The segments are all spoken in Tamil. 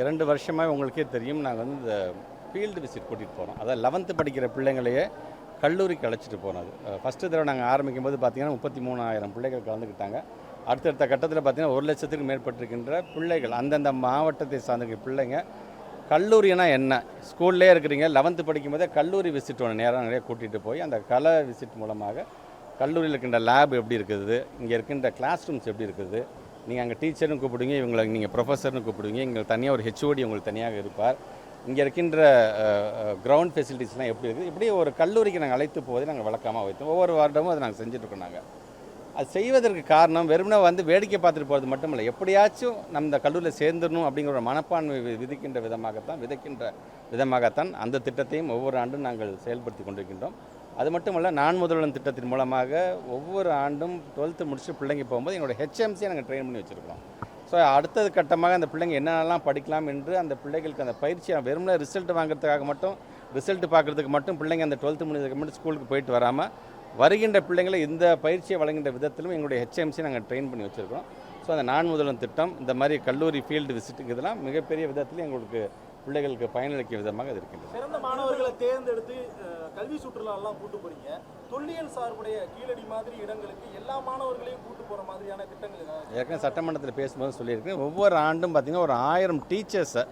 இரண்டு வருஷமாக உங்களுக்கே தெரியும் நாங்கள் வந்து இந்த ஃபீல்டு விசிட் கூட்டிகிட்டு போகிறோம் அதாவது லெவன்த்து படிக்கிற பிள்ளைங்களையே கல்லூரிக்கு அழைச்சிட்டு போனது ஃபஸ்ட்டு தடவை நாங்கள் ஆரம்பிக்கும் போது பார்த்திங்கன்னா முப்பத்தி மூணாயிரம் பிள்ளைகள் கலந்துக்கிட்டாங்க. அடுத்தடுத்த கட்டத்தில் பார்த்திங்கன்னா ஒரு லட்சத்துக்கு மேற்பட்டிருக்கின்ற பிள்ளைகள் அந்தந்த மாவட்டத்தை சார்ந்த பிள்ளைங்க கல்லூரினா என்ன? ஸ்கூல்லே இருக்கிறீங்க லெவன்த்து படிக்கும்போதே கல்லூரி விசிட் ஒன்று நேரம் நிறைய கூட்டிகிட்டு போய் அந்த கலை விசிட் மூலமாக கல்லூரியில் இருக்கின்ற லேப் எப்படி இருக்குது இங்கே இருக்கின்ற கிளாஸ் ரூம்ஸ் எப்படி இருக்குது நீங்கள் அங்கே டீச்சர்னு கூப்பிடுங்க இவங்களை நீங்கள் ப்ரொஃபஸர்னு கூப்பிடுவீங்க. இங்கே தனியாக ஒரு ஹெச்ஓடி உங்களுக்கு தனியாக இருப்பார். இங்கே இருக்கின்ற கிரவுண்ட் ஃபெசிலிட்டிஸ்லாம் எப்படி இருக்குது? இப்படி ஒரு கல்லூரிக்கு நாங்கள் அழைத்து போவதை நாங்கள் வழக்கமாக வைத்தோம். ஒவ்வொரு வார்டமும் அதை நாங்கள் செஞ்சுட்ருக்கோம் நாங்கள் அது செய்வதற்கு காரணம் வெறுமனே வந்து வேடிக்கை பார்த்துட்டு போகிறது மட்டும் இல்லை எப்படியாச்சும் நம்ம இந்த கல்லூரியில் சேர்ந்துடணும் அப்படிங்கிற ஒரு மனப்பான்மை விதிக்கின்ற விதமாகத்தான் விதைக்கின்ற விதமாகத்தான் அந்த திட்டத்தையும் ஒவ்வொரு ஆண்டும் நாங்கள் செயல்படுத்தி கொண்டிருக்கின்றோம். அது மட்டுமல்ல நான் முதல்வன் திட்டத்தின் மூலமாக ஒவ்வொரு ஆண்டும் டுவெல்த்து முடிச்சுட்டு பிள்ளைங்க போகும்போது எங்களோட ஹெச்எம்சியை நாங்கள் ட்ரெயின் பண்ணி வச்சுருக்கோம் ஸோ அடுத்தது கட்டமாக அந்த பிள்ளைங்க என்னென்னலாம் படிக்கலாம் என்று அந்த பிள்ளைகளுக்கு அந்த பயிற்சியை வெறுமனே ரிசல்ட் வாங்குறதுக்காக மட்டும் ரிசல்ட் பார்க்குறதுக்கு மட்டும் பிள்ளைங்க அந்த டுவெல்த்து முடிஞ்சதுக்கு மட்டும் ஸ்கூலுக்கு போயிட்டு வராமல் வருகின்ற பிள்ளைங்களை இந்த பயிற்சியை வழங்குகின்ற விதத்திலும் எங்களுடைய ஹெச்எம்சி நாங்கள் ட்ரெயின் பண்ணி வச்சுருக்கோம் ஸோ அந்த நான் முதல்வன் திட்டம் இந்த மாதிரி கல்லூரி ஃபீல்டு விசிட்டுக்கு இதெல்லாம் மிகப்பெரிய விதத்தில் எங்களுக்கு பிள்ளைகளுக்கு பயனளிக்கும் விதமாக அது இருக்கின்றது. சிறந்த மாணவர்களை தேர்ந்தெடுத்து கல்வி சுற்றுலா எல்லாம் கூட்டு போறீங்க. தொல்லியல் சார்புடைய கீழடி மாதிரி இடங்களுக்கு எல்லா மாணவர்களையும் கூட்டு போற மாதிரியான திட்டங்கள் ஏற்கனவே சட்டமன்றத்தில் பேசும்போது சொல்லியிருக்கேன் ஒவ்வொரு ஆண்டும் பார்த்திங்கன்னா ஒரு ஆயிரம் டீச்சர்ஸை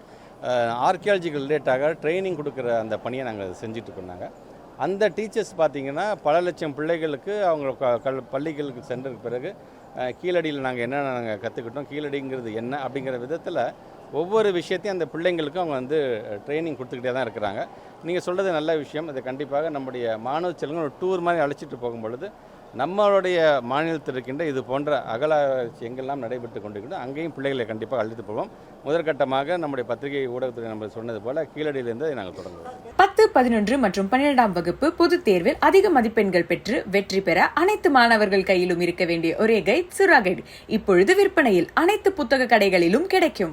ஆர்கியாலஜிக்கல் ரிலேட்டாக ட்ரைனிங் கொடுக்குற அந்த பணியை நாங்கள் செஞ்சுட்டு இருக்கோம் அந்த டீச்சர்ஸ் பார்த்திங்கன்னா பல லட்சம் பிள்ளைகளுக்கு அவங்க க- கல் பள்ளிகளுக்கு சென்றதுக்கு பிறகு கீழடியில் நாங்கள் என்னென்ன நாங்கள் கற்றுக்கிட்டோம் கீழடிங்கிறது என்ன அப்படிங்கிற விதத்தில் ஒவ்வொரு விஷயத்தையும் அந்த பிள்ளைங்களுக்கும் அவங்க வந்து ட்ரைனிங் கொடுத்துக்கிட்டே தான் இருக்கிறாங்க. நீங்கள் சொல்கிறது நல்ல விஷயம். இது கண்டிப்பாக நம்முடைய மாணவ செல்வங்கள் ஒரு டூர் மாதிரி அழைச்சிட்டு போகும் பொழுது நம்மளுடைய மாநிலத்தில் இருக்கின்ற இது போன்ற அகலாராய்ச்சி எங்கெல்லாம் நடைபெற்று கொண்டிருக்கின்றோ அங்கேயும் பிள்ளைகளை கண்டிப்பாக அழைத்து போவோம். முதற்கட்டமாக நம்முடைய பத்திரிகை ஊடகத்துறை நம்ம சொன்னது போல கீழடியிலிருந்து அதை நாங்கள் தொடங்குவோம் பத்து பதினொன்று மற்றும் பன்னிரெண்டாம் வகுப்பு பொதுத் தேர்வில் அதிக மதிப்பெண்கள் பெற்று வெற்றி பெற அனைத்து மாணவர்கள் கையிலும் இருக்க வேண்டிய ஒரே கைட் சுரா கைட் இப்பொழுது விற்பனையில் அனைத்து புத்தக கடைகளிலும் கிடைக்கும்.